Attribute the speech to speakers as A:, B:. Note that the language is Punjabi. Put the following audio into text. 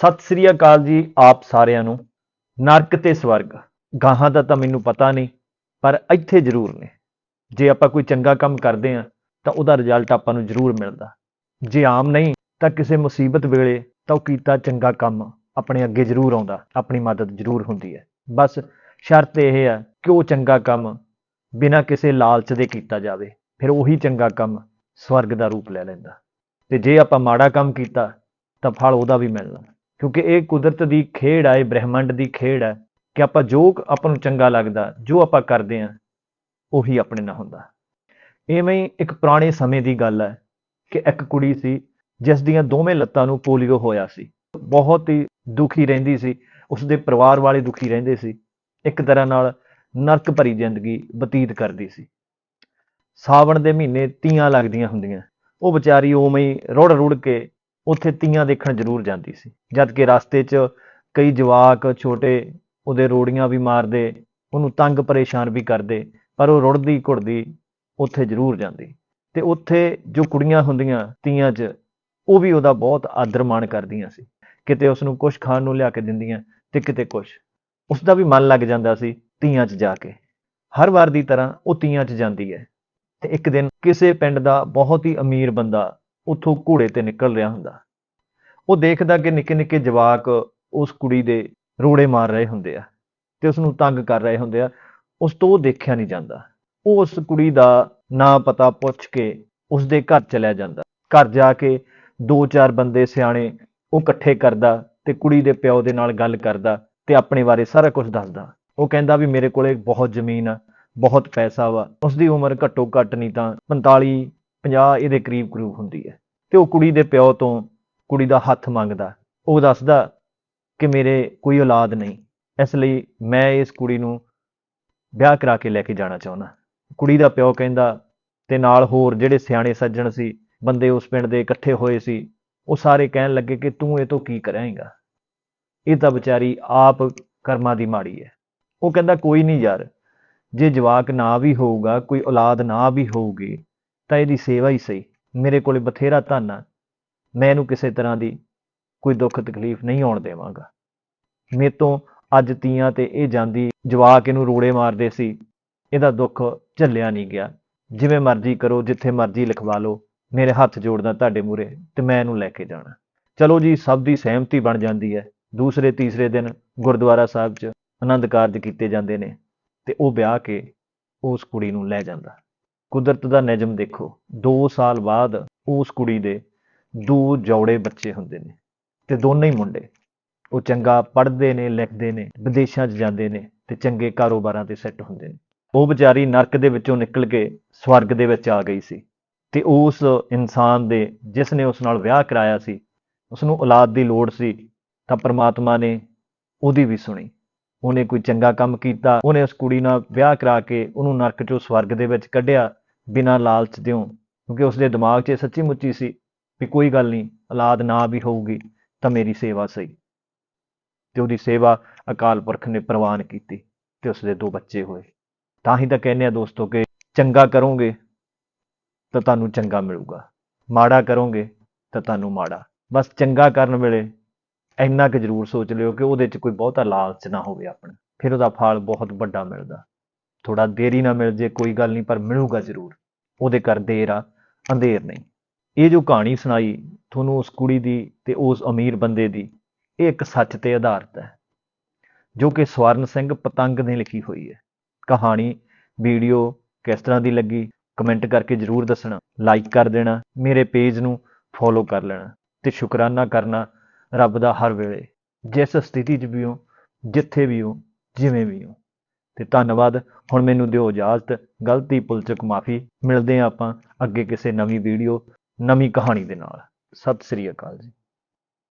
A: ਸਤਿ ਸ੍ਰੀ ਅਕਾਲ ਜੀ ਆਪ ਸਾਰਿਆਂ ਨੂੰ। ਨਰਕ ਤੇ ਸਵਰਗ, ਗਾਹਾਂ ਦਾ ਤਾਂ ਮੈਨੂੰ ਪਤਾ ਨਹੀਂ, ਪਰ ਇੱਥੇ ਜ਼ਰੂਰ ਨੇ। ਜੇ ਆਪਾਂ ਕੋਈ ਚੰਗਾ ਕੰਮ ਕਰਦੇ ਆ ਤਾਂ ਉਹਦਾ ਰਿਜ਼ਲਟ ਆਪਾਂ ਨੂੰ ਜ਼ਰੂਰ ਮਿਲਦਾ। ਜੇ ਆਮ ਨਹੀਂ, ਤਾਂ ਕਿਸੇ ਮੁਸੀਬਤ ਵੇਲੇ ਤਾਂ ਉਹ ਕੀਤਾ ਚੰਗਾ ਕੰਮ ਆਪਣੇ ਅੱਗੇ ਜ਼ਰੂਰ ਆਉਂਦਾ, ਆਪਣੀ ਮਦਦ ਜ਼ਰੂਰ ਹੁੰਦੀ ਹੈ। ਬਸ ਸ਼ਰਤ ਇਹ ਹੈ ਕਿ ਉਹ ਚੰਗਾ ਕੰਮ ਬਿਨਾਂ ਕਿਸੇ ਲਾਲਚ ਦੇ ਕੀਤਾ ਜਾਵੇ, ਫਿਰ ਉਹੀ ਚੰਗਾ ਕੰਮ ਸਵਰਗ ਦਾ ਰੂਪ ਲੈ ਲੈਂਦਾ। ਤੇ ਜੇ ਆਪਾਂ ਮਾੜਾ ਕੰਮ ਕੀਤਾ, ਤਾਂ ਫਲ ਉਹਦਾ ਵੀ ਮਿਲਣਾ। ਕਿਉਂਕਿ ਇਹ ਕੁਦਰਤ ਦੀ ਖੇਡ ਹੈ ਇਹ ਬ੍ਰਹਿਮੰਡ ਦੀ ਖੇਡ ਹੈ ਕਿ ਆਪਾਂ ਜੋ ਆਪਾਂ ਨੂੰ ਚੰਗਾ ਲੱਗਦਾ, ਜੋ ਆਪਾਂ ਕਰਦੇ ਹਾਂ, ਉਹੀ ਆਪਣੇ ਨਾਲ ਹੁੰਦਾ। ਇਵੇਂ ਹੀ ਇੱਕ ਪੁਰਾਣੇ ਸਮੇਂ ਦੀ ਗੱਲ ਹੈ ਕਿ ਇੱਕ ਕੁੜੀ ਸੀ ਜਿਸ ਦੀਆਂ ਦੋਵੇਂ ਲੱਤਾਂ ਨੂੰ ਪੋਲੀਓ ਹੋਇਆ ਸੀ। ਬਹੁਤ ਹੀ ਦੁਖੀ ਰਹਿੰਦੀ ਸੀ, ਉਸਦੇ ਪਰਿਵਾਰ ਵਾਲੇ ਦੁਖੀ ਰਹਿੰਦੇ ਸੀ। ਇੱਕ ਤਰ੍ਹਾਂ ਨਾਲ ਨਰਕ ਭਰੀ ਜ਼ਿੰਦਗੀ ਬਤੀਤ ਕਰਦੀ ਸੀ। ਸਾਵਣ ਦੇ ਮਹੀਨੇ ਤੀਆਂ ਲੱਗਦੀਆਂ ਹੁੰਦੀਆਂ। ਉਹ ਵਿਚਾਰੀ ਉਵੇਂ ਹੀ ਰੁੜ ਰੁੜ ਕੇ ਉੱਥੇ ਤੀਆਂ ਦੇਖਣ ਜ਼ਰੂਰ ਜਾਂਦੀ ਸੀ। ਜਦ ਕਿ ਰਸਤੇ 'ਚ ਕਈ ਜਵਾਕ ਛੋਟੇ ਉਹਦੇ ਰੋੜੀਆਂ ਵੀ ਮਾਰਦੇ, ਉਹਨੂੰ ਤੰਗ ਪਰੇਸ਼ਾਨ ਵੀ ਕਰਦੇ, ਪਰ ਉਹ ਰੁੜਦੀ ਘੁੜਦੀ ਉੱਥੇ ਜ਼ਰੂਰ ਜਾਂਦੀ। ਤੇ ਉੱਥੇ ਜੋ ਕੁੜੀਆਂ ਹੁੰਦੀਆਂ ਤੀਆਂ 'ਚ, ਉਹ ਵੀ ਉਹਦਾ ਬਹੁਤ ਆਦਰ ਮਾਣ ਕਰਦੀਆਂ ਸੀ। ਕਿਤੇ ਉਸ ਨੂੰ ਕੁਝ ਖਾਣ ਨੂੰ ਲਿਆ ਕੇ ਦਿੰਦੀਆਂ ਤੇ ਕਿਤੇ ਕੁਝ ਉਸ ਦਾ ਵੀ ਮਨ ਲੱਗ ਜਾਂਦਾ ਸੀ ਤੀਆਂ 'ਚ ਜਾ ਕੇ। ਹਰ ਵਾਰ ਦੀ ਤਰ੍ਹਾਂ ਉਹ ਤੀਆਂ 'ਚ ਜਾਂਦੀ ਹੈ। ਤੇ ਇੱਕ ਦਿਨ ਕਿਸੇ ਪਿੰਡ ਦਾ ਬਹੁਤ ਹੀ ਅਮੀਰ ਬੰਦਾ ਉੱਥੋਂ ਘੋੜੇ ਤੇ ਨਿਕਲ ਰਿਹਾ ਹੁੰਦਾ। ਉਹ ਦੇਖਦਾ ਕਿ ਨਿੱਕੇ ਨਿੱਕੇ ਜਵਾਕ ਉਸ ਕੁੜੀ ਦੇ ਰੋੜੇ ਮਾਰ ਰਹੇ ਹੁੰਦੇ ਆ ਤੇ ਉਸ ਨੂੰ ਤੰਗ ਕਰ ਰਹੇ ਹੁੰਦੇ ਆ। ਉਸ ਤੋਂ ਉਹ ਦੇਖਿਆ ਨਹੀਂ ਜਾਂਦਾ। ਉਹ ਉਸ ਕੁੜੀ ਦਾ ਨਾਂ ਪਤਾ ਪੁੱਛ ਕੇ ਉਸ ਦੇ ਘਰ ਚਲਿਆ ਜਾਂਦਾ। ਘਰ ਜਾ ਕੇ ਦੋ ਚਾਰ ਬੰਦੇ ਸਿਆਣੇ ਉਹ ਇਕੱਠੇ ਕਰਦਾ ਤੇ ਕੁੜੀ ਦੇ ਪਿਓ ਦੇ ਨਾਲ ਗੱਲ ਕਰਦਾ ਤੇ ਆਪਣੇ ਬਾਰੇ ਸਾਰਾ ਕੁਝ ਦੱਸਦਾ। ਉਹ ਕਹਿੰਦਾ ਵੀ ਮੇਰੇ ਕੋਲੇ ਬਹੁਤ ਜ਼ਮੀਨ ਆ, ਬਹੁਤ ਪੈਸਾ ਵਾ। ਉਸ ਦੀ ਉਮਰ ਘੱਟੋ ਘੱਟ ਨਹੀਂ ਤਾਂ 45 50 ਇਹਦੇ ਕਰੀਬ ਕਰੀਬ ਹੁੰਦੀ ਹੈ। ਤੇ ਉਹ ਕੁੜੀ ਦੇ ਪਿਓ ਤੋਂ ਕੁੜੀ ਦਾ ਹੱਥ ਮੰਗਦਾ। ਉਹ ਦੱਸਦਾ ਕਿ ਮੇਰੇ ਕੋਈ ਔਲਾਦ ਨਹੀਂ। ਇਸ ਲਈ ਮੈਂ ਇਸ ਕੁੜੀ ਨੂੰ ਵਿਆਹ ਕਰਾ ਕੇ ਲੈ ਕੇ ਜਾਣਾ ਚਾਹੁੰਦਾ। ਕੁੜੀ ਦਾ ਪਿਓ ਕਹਿੰਦਾ, ਤੇ ਨਾਲ ਹੋਰ ਜਿਹੜੇ ਸਿਆਣੇ ਸੱਜਣ ਸੀ, ਬੰਦੇ ਉਸ ਪਿੰਡ ਦੇ ਇਕੱਠੇ ਹੋਏ ਸੀ, ਉਹ ਸਾਰੇ ਕਹਿਣ ਲੱਗੇ ਕਿ ਤੂੰ ਇਹ ਤੋਂ ਕੀ ਕਰਾਂਗਾ? ਇਹ ਤਾਂ ਵਿਚਾਰੀ ਆਪ ਕਰਮਾਂ ਦੀ ਮਾੜੀ ਹੈ। ਉਹ ਕਹਿੰਦਾ, ਕੋਈ ਨਹੀਂ ਯਾਰ, ਜੇ ਜਵਾਕ ਨਾ ਵੀ ਹੋਊਗਾ, ਕੋਈ ਔਲਾਦ ਨਾ ਵੀ ਹੋਊਗੀ, ਤਾਂ ਇਹਦੀ ਸੇਵਾ ਹੀ ਸਹੀ। ਮੇਰੇ ਕੋਲੇ ਬਥੇਰਾ ਧਨ ਆ, ਮੈਂ ਇਹਨੂੰ ਕਿਸੇ ਤਰ੍ਹਾਂ ਦੀ ਕੋਈ ਦੁੱਖ ਤਕਲੀਫ ਨਹੀਂ ਆਉਣ ਦੇਵਾਂਗਾ। ਮੇਰੇ ਤੋਂ ਅੱਜ ਤੀਆਂ ਤੇ ਇਹ ਜਾਂਦੀ ਜਵਾਕ ਇਹਨੂੰ ਰੋੜੇ ਮਾਰਦੇ ਸੀ, ਇਹਦਾ ਦੁੱਖ ਝੱਲਿਆ ਨਹੀਂ ਗਿਆ। ਜਿਵੇਂ ਮਰਜ਼ੀ ਕਰੋ, ਜਿੱਥੇ ਮਰਜ਼ੀ ਲਿਖਵਾ ਲਓ, ਮੇਰੇ ਹੱਥ ਜੋੜਦਾ ਤੁਹਾਡੇ ਮੂਰੇ ਤੇ ਮੈਂ ਇਹਨੂੰ ਲੈ ਕੇ ਜਾਣਾ। ਚਲੋ ਜੀ, ਸਭ ਦੀ ਸਹਿਮਤੀ ਬਣ ਜਾਂਦੀ ਹੈ। ਦੂਸਰੇ, ਤੀਸਰੇ ਦਿਨ ਗੁਰਦੁਆਰਾ ਸਾਹਿਬ 'ਚ ਆਨੰਦ ਕਾਰਜ ਕੀਤੇ ਜਾਂਦੇ ਨੇ ਤੇ ਉਹ ਵਿਆਹ ਕੇ ਉਸ ਕੁੜੀ ਨੂੰ ਲੈ ਜਾਂਦਾ। ਕੁਦਰਤ ਦਾ ਨਿਯਮ ਦੇਖੋ। 2 ਸਾਲ ਬਾਅਦ ਉਸ ਕੁੜੀ ਦੇ ਦੋ ਜੋੜੇ ਬੱਚੇ ਹੁੰਦੇ ਨੇ ਤੇ ਦੋਨੇ ਹੀ ਮੁੰਡੇ। ਉਹ ਚੰਗਾ ਪੜ੍ਹਦੇ ਨੇ, ਲਿਖਦੇ ਨੇ, ਵਿਦੇਸ਼ਾਂ 'ਚ ਜਾਂਦੇ ਨੇ ਤੇ ਚੰਗੇ ਕਾਰੋਬਾਰਾਂ ਤੇ ਸੈੱਟ ਹੁੰਦੇ ਨੇ। ਉਹ ਵਿਚਾਰੀ ਨਰਕ ਦੇ ਵਿੱਚੋਂ ਨਿਕਲ ਕੇ ਸਵਰਗ ਦੇ ਵਿੱਚ ਆ ਗਈ ਸੀ ਤੇ ਉਸ ਇਨਸਾਨ ਦੇ ਜਿਸ ਨੇ ਉਸ ਨਾਲ ਵਿਆਹ ਕਰਾਇਆ ਸੀ, ਉਸ ਨੂੰ ਔਲਾਦ ਦੀ ਲੋੜ ਸੀ ਤਾਂ ਪ੍ਰਮਾਤਮਾ ਨੇ ਉਹਦੀ ਵੀ ਸੁਣੀ। ਉਹਨੇ ਕੋਈ ਚੰਗਾ ਕੰਮ ਕੀਤਾ, ਉਹਨੇ ਉਸ ਕੁੜੀ ਨਾਲ ਵਿਆਹ ਕਰਾ ਕੇ ਉਹਨੂੰ ਨਰਕ ਚੋਂ ਸਵਰਗ ਦੇ ਵਿੱਚ ਕੱਢਿਆ ਬਿਨਾਂ ਲਾਲਚ ਦਿਓ ਕਿਉਂਕਿ ਉਸ ਦੇ ਦਿਮਾਗ 'ਚ ਇਹ ਸੱਚੀ ਮੁੱਚੀ ਸੀ ਵੀ ਕੋਈ ਗੱਲ ਨਹੀਂ, ਔਲਾਦ ਨਾ ਵੀ ਹੋਊਗੀ ਤਾਂ ਮੇਰੀ ਸੇਵਾ ਸਹੀ। ਤੇ ਉਹਦੀ ਸੇਵਾ ਅਕਾਲ ਪੁਰਖ ਨੇ ਪ੍ਰਵਾਨ ਕੀਤੀ ਤੇ ਉਸ ਦੇ ਦੋ ਬੱਚੇ ਹੋਏ। ਤਾਂ ਹੀ ਤਾਂ ਕਹਿੰਦੇ ਆ ਦੋਸਤੋ ਕਿ ਚੰਗਾ ਕਰੋਗੇ ਤਾਂ ਤੁਹਾਨੂੰ ਚੰਗਾ ਮਿਲੂਗਾ। ਮਾੜਾ ਕਰੋਗੇ ਤਾਂ ਤੁਹਾਨੂੰ ਮਾੜਾ। ਬਸ ਚੰਗਾ ਕਰਨ ਵੇਲੇ ਇੰਨਾ ਕੁ ਜ਼ਰੂਰ ਸੋਚ ਲਿਓ ਕਿ ਉਹਦੇ 'ਚ ਕੋਈ ਬਹੁਤਾ ਲਾਲਚ ਨਾ ਹੋਵੇ ਆਪਣਾ। ਫਿਰ ਉਹਦਾ ਫਲ ਬਹੁਤ ਵੱਡਾ ਮਿਲਦਾ। ਥੋੜਾ ਦੇਰੀ ਨਾ ਮਿਲ ਜੇ, ਕੋਈ ਗੱਲ ਨਹੀਂ, ਪਰ ਮਿਲੂਗਾ ਜ਼ਰੂਰ। ਉਹਦੇ ਘਰ ਦੇਰ ਆ, ਅੰਧੇਰ ਨਹੀਂ। ਇਹ ਜੋ ਕਹਾਣੀ ਸੁਣਾਈ ਤੁਹਾਨੂੰ ਉਸ ਕੁੜੀ ਦੀ ਤੇ ਉਸ ਅਮੀਰ ਬੰਦੇ ਦੀ, ਇਹ ਇੱਕ ਸੱਚ ਤੇ ਆਧਾਰਿਤ ਹੈ, ਜੋ ਕਿ ਸਵਰਨ ਸਿੰਘ ਪਤੰਗ ਨੇ ਲਿਖੀ ਹੋਈ ਹੈ। ਕਹਾਣੀ, ਵੀਡੀਓ ਕਿਸ ਤਰ੍ਹਾਂ ਦੀ ਲੱਗੀ, ਕਮੈਂਟ ਕਰਕੇ ਜਰੂਰ ਦੱਸਣਾ, ਲਾਈਕ ਕਰ ਦੇਣਾ, ਮੇਰੇ ਪੇਜ ਨੂੰ ਫੋਲੋ ਕਰ ਲੈਣਾ ਤੇ ਸ਼ੁਕਰਾਨਾ ਕਰਨਾ ਰੱਬ ਦਾ ਹਰ ਵੇਲੇ, ਜਿਸ ਸਥਿਤੀ 'ਚ ਵੀ ਹੋ, ਜਿੱਥੇ ਵੀ ਹੋ, ਜਿਵੇਂ ਵੀ ਹੋ। ਤੇ ਧੰਨਵਾਦ। ਹੁਣ ਮੈਨੂੰ ਦਿਓ ਇਜਾਜ਼ਤ। ਗਲਤੀ, ਪੁਲਚਕ ਮਾਫੀ। ਮਿਲਦੇ ਹਾਂ ਆਪਾਂ ਅੱਗੇ ਕਿਸੇ ਨਵੀਂ ਵੀਡੀਓ ਨਵੀਂ ਕਹਾਣੀ ਦੇ ਨਾਲ। ਸਤਿ ਸ੍ਰੀ ਅਕਾਲ ਜੀ।